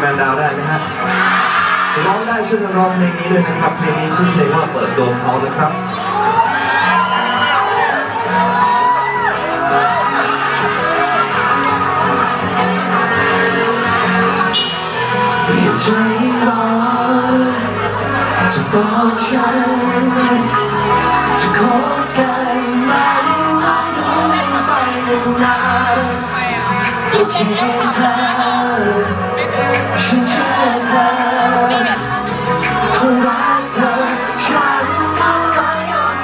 แมนดาวได้ไหมฮะร้องได้ช่วยกันร้องเพลงนี้ด้วยนะครับเพลงนี้ชื่อเพลงว่าเปิดตัวเขานะครับใจร้อนจะบอกฉัน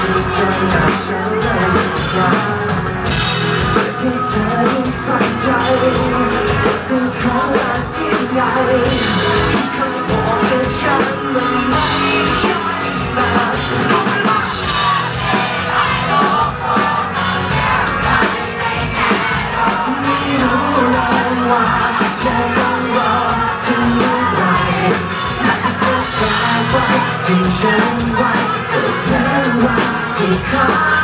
ที่เธออยากฉันได้สักครั้งที่เธอยังใส่ใจต้องขอลาที่ใหญ่ที่คำบอกกับฉันมันไม่ใช่แบบ。 to come.